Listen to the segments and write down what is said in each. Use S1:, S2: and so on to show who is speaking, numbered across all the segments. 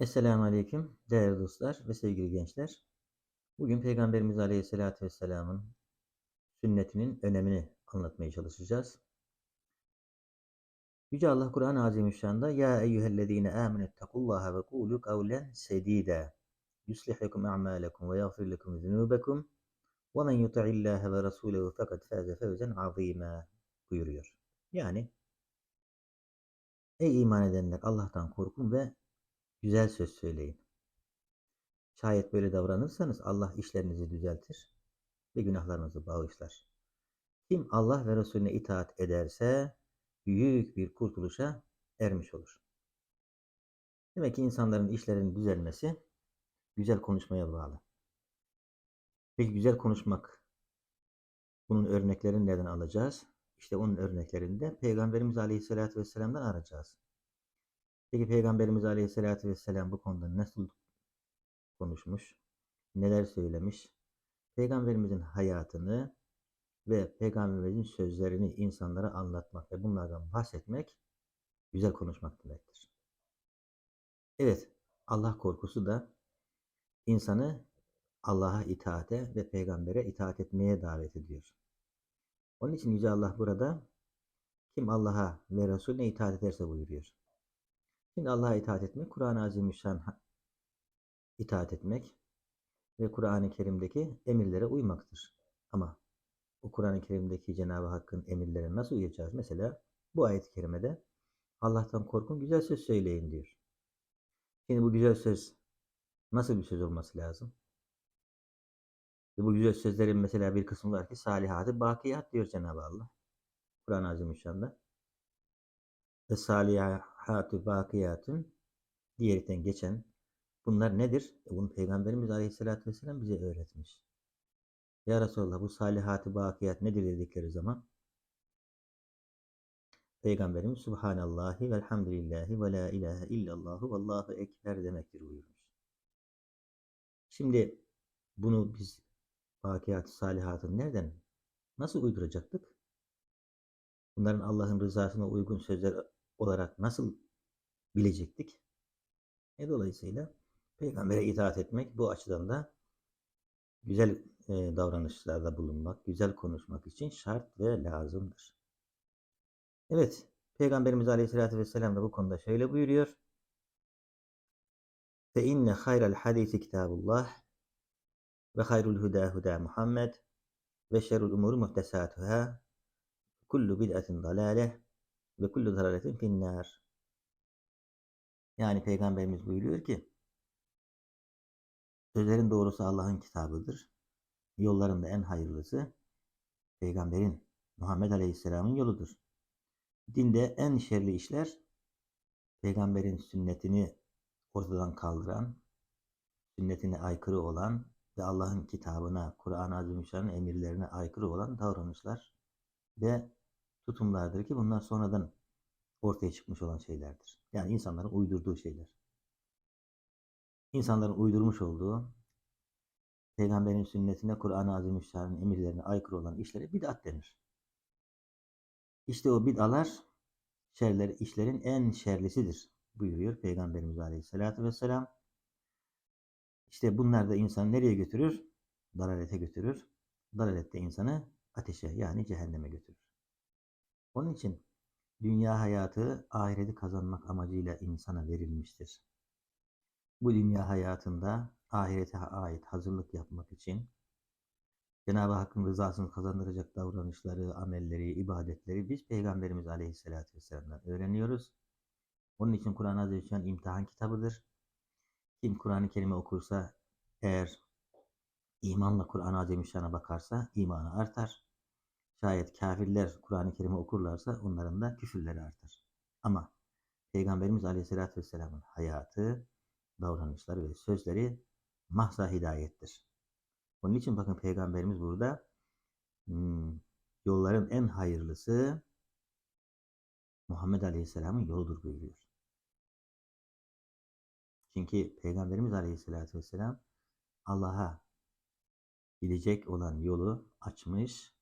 S1: Esselamu Aleyküm değerli dostlar ve sevgili gençler. Bugün Peygamberimiz Aleyhisselatü Vesselam'ın sünnetinin önemini anlatmaya çalışacağız. Yüce Allah Kur'an-ı Azimüşşan'da Ya eyyühellezine amenettekullaha ve kulu kavlen sedide yuslih lekum a'malekum ve yagfir lekum zunubekum ve men yuti'illaha ve rasulehu fakat faze fevzen azîmâ buyuruyor. Yani Ey iman edenler Allah'tan korkun ve güzel söz söyleyin. Şayet böyle davranırsanız Allah işlerinizi düzeltir ve günahlarınızı bağışlar. Kim Allah ve Resulüne itaat ederse büyük bir kurtuluşa ermiş olur. Demek ki insanların işlerinin düzelmesi güzel konuşmaya bağlı. Peki güzel konuşmak bunun örneklerini nereden alacağız? İşte onun örneklerini de Peygamberimiz Aleyhisselatü Vesselam'dan arayacağız. Peki Peygamberimiz Aleyhisselatü Vesselam bu konuda nasıl konuşmuş, neler söylemiş? Peygamberimizin hayatını ve Peygamberimizin sözlerini insanlara anlatmak ve bunlardan bahsetmek güzel konuşmak demektir. Evet, Allah korkusu da insanı Allah'a itaate ve peygambere itaat etmeye davet ediyor. Onun için Yüce Allah burada kim Allah'a ve Resulüne itaat ederse buyuruyor. Şimdi Allah'a itaat etmek, Kur'an-ı Azimüşşan itaat etmek ve Kur'an-ı Kerim'deki emirlere uymaktır. Ama o Kur'an-ı Kerim'deki Cenab-ı Hakk'ın emirlerine nasıl uyacağız? Mesela bu ayet-i kerimede Allah'tan korkun, güzel söz söyleyin diyor. Şimdi bu güzel söz nasıl bir söz olması lazım? Bu güzel sözlerin mesela bir kısmı var ki salihatı bakiyat diyor Cenab-ı Allah. Kur'an-ı Azimüşşan'da. Ve salihatü bakiyatun diğerinden geçen bunlar nedir? E bunu Peygamberimiz Aleyhisselatü Vesselam bize öğretmiş. Ya Resulallah bu salihatı bakiyat nedir dedikleri zaman Peygamberimiz Subhanallahi velhamdülillahi ve la ilahe illallahu vallahu ekber demektir buyurmuş. Şimdi bunu biz bakiyat salihatın nereden nasıl uyduracaktık? Bunların Allah'ın rızasına uygun sözler olarak nasıl bilecektik? E dolayısıyla peygambere itaat etmek bu açıdan da güzel e, davranışlarda bulunmak, güzel konuşmak için şart ve lazımdır. Evet, Peygamberimiz Aleyhisselatü Vesselam da bu konuda şöyle buyuruyor. Fe inne hayral hadisi kitabullah ve hayrul huda huda Muhammed ve şerrul umuru muhtesatuhâ kullu bid'atin dalale ve kullu dalaletin finnar. Yani Peygamberimiz buyuruyor ki sözlerin doğrusu Allah'ın kitabıdır. Yolların da en hayırlısı Peygamberin Muhammed Aleyhisselam'ın yoludur. Dinde en şerli işler Peygamberin sünnetini ortadan kaldıran, sünnetine aykırı olan ve Allah'ın kitabına, Kur'an-ı Azimüşşan'ın emirlerine aykırı olan davranışlar ve tutumlardır ki bunlar sonradan ortaya çıkmış olan şeylerdir. Yani insanların uydurduğu şeyler. İnsanların uydurmuş olduğu Peygamberin sünnetine, Kur'an-ı Azimüşşan'ın emirlerine aykırı olan işlere bid'at denir. İşte o bid'alar şerler, işlerin en şerlisidir buyuruyor Peygamberimiz Aleyhisselatü Vesselam. İşte bunlar da insanı nereye götürür? Dalalete götürür. Dalalette insanı ateşe yani cehenneme götürür. Onun için dünya hayatı ahireti kazanmak amacıyla insana verilmiştir. Bu dünya hayatında ahirete ait hazırlık yapmak için Cenab-ı Hakk'ın rızasını kazandıracak davranışları, amelleri, ibadetleri biz Peygamberimiz Aleyhisselatü Vesselam'dan öğreniyoruz. Onun için Kur'an-ı Azimüşşan imtihan kitabıdır. Kim Kur'an-ı Kerim'i okursa eğer imanla Kur'an-ı Azimüşşan'a bakarsa imanı artar. Şayet kafirler Kur'an-ı Kerim'i okurlarsa onların da küfürleri artar. Ama Peygamberimiz Aleyhisselatü Vesselam'ın hayatı, davranışları ve sözleri mahza hidayettir. Onun için bakın Peygamberimiz burada hmm, yolların en hayırlısı Muhammed Aleyhisselam'ın yoludur buyuruyor. Çünkü Peygamberimiz Aleyhisselatü Vesselam Allah'a gidecek olan yolu açmış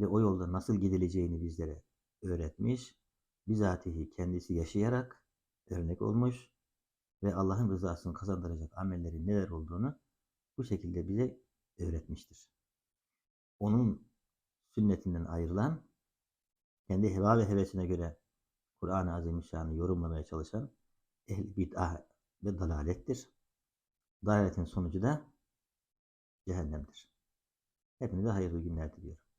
S1: ve o yolda nasıl gidileceğini bizlere öğretmiş. Bizatihi kendisi yaşayarak örnek olmuş ve Allah'ın rızasını kazandıracak amellerin neler olduğunu bu şekilde bize öğretmiştir. Onun sünnetinden ayrılan, kendi heva ve hevesine göre Kur'an-ı Azimüşşan'ı yorumlamaya çalışan ehl bid'ah ve dalalettir. Dalaletin sonucu da cehennemdir. Hepinize hayırlı günler diliyorum.